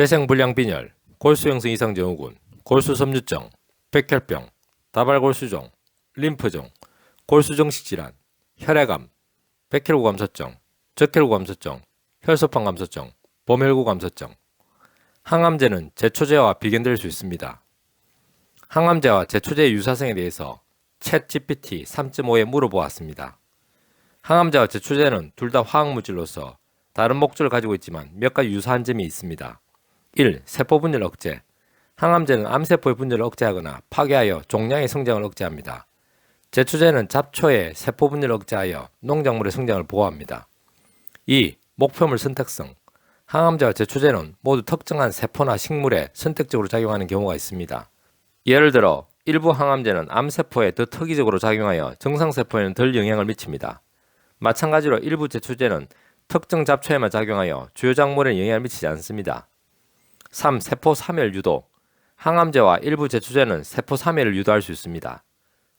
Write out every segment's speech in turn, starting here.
재생불량 빈혈, 골수형성 이상 증후군, 골수섬유증, 백혈병, 다발골수종, 림프종, 골수정식 질환, 혈액암, 백혈구 감소증, 적혈구 감소증, 혈소판 감소증, 범혈구 감소증. 항암제는 제초제와 비견될 수 있습니다. 항암제와 제초제의 유사성에 대해서 챗 GPT 3.5에 물어보았습니다. 항암제와 제초제는 둘 다 화학물질로서 다른 목적을 가지고 있지만 몇 가지 유사한 점이 있습니다. 1. 세포 분열 억제. 항암제는 암세포의 분열을 억제하거나 파괴하여 종양의 성장을 억제합니다. 제초제는 잡초의 세포 분열을 억제하여 농작물의 성장을 보호합니다. 2. 목표물 선택성. 항암제와 제초제는 모두 특정한 세포나 식물에 선택적으로 작용하는 경우가 있습니다. 예를 들어 일부 항암제는 암세포에 더 특이적으로 작용하여 정상세포에는 덜 영향을 미칩니다. 마찬가지로 일부 제초제는 특정 잡초에만 작용하여 주요 작물에 영향을 미치지 않습니다. 3. 세포 사멸 유도. 항암제와 일부 제초제는 세포 사멸을 유도할 수 있습니다.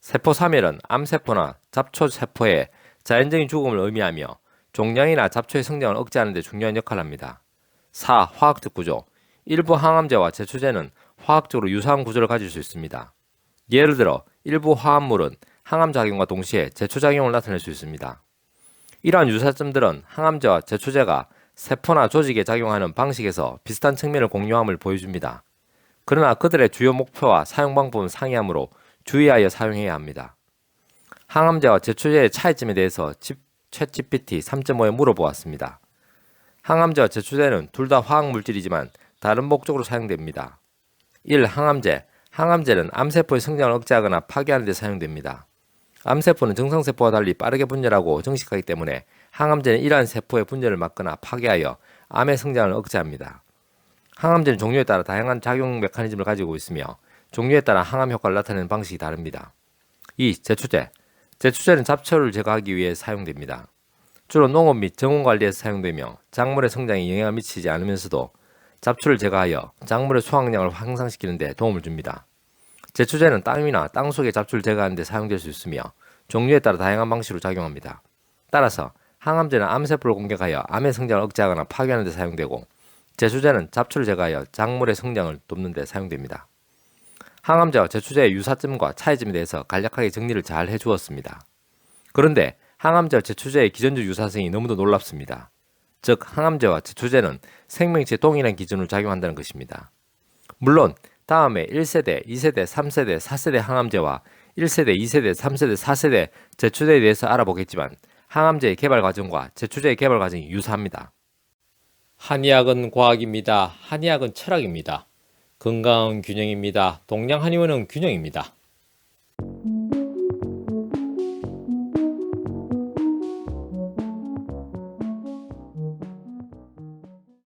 세포 사멸은 암세포나 잡초 세포의 자연적인 죽음을 의미하며 종양이나 잡초의 성장을 억제하는 데 중요한 역할을 합니다. 4. 화학적 구조. 일부 항암제와 제초제는 화학적으로 유사한 구조를 가질 수 있습니다. 예를 들어 일부 화합물은 항암 작용과 동시에 제초 작용을 나타낼 수 있습니다. 이러한 유사점들은 항암제와 제초제가 세포나 조직에 작용하는 방식에서 비슷한 측면을 공유함을 보여줍니다. 그러나 그들의 주요 목표와 사용 방법은 상이하므로 주의하여 사용해야 합니다. 항암제와 제초제의 차이점에 대해서 챗GPT 3.5에 물어보았습니다. 항암제와 제초제는 둘 다 화학 물질이지만 다른 목적으로 사용됩니다. 1. 항암제. 항암제는 암세포의 성장을 억제하거나 파괴하는 데 사용됩니다. 암세포는 정상세포와 달리 빠르게 분열하고 정식하기 때문에 항암제는 이러한 세포의 분열을 막거나 파괴하여 암의 성장을 억제합니다. 항암제는 종류에 따라 다양한 작용 메커니즘을 가지고 있으며 종류에 따라 항암 효과를 나타내는 방식이 다릅니다. 2. 제초제. 제초제는 잡초를 제거하기 위해 사용됩니다. 주로 농업 및 정원 관리에서 사용되며 작물의 성장에 영향을 미치지 않으면서도 잡초를 제거하여 작물의 수확량을 향상시키는 데 도움을 줍니다. 제초제는 땅이나 땅 속의 잡초를 제거하는 데 사용될 수 있으며 종류에 따라 다양한 방식으로 작용합니다. 따라서 항암제는 암세포를 공격하여 암의 성장을 억제하거나 파괴하는 데 사용되고 제초제는 잡초를 제거하여 작물의 성장을 돕는 데 사용됩니다. 항암제와 제초제의 유사점과 차이점에 대해서 간략하게 정리를 잘 해주었습니다. 그런데 항암제와 제초제의 기전적 유사성이 너무도 놀랍습니다. 즉 항암제와 제초제는 생명체 동일한 기준으로 작용한다는 것입니다. 물론 다음에 1세대, 2세대, 3세대, 4세대 항암제와 1세대, 2세대, 3세대, 4세대 제초제에 대해서 알아보겠지만 항암제의 개발 과정과 제초제의 개발 과정이 유사합니다. 한의학은 과학입니다. 한의학은 철학입니다. 건강은 균형입니다. 동양 한의원은 균형입니다.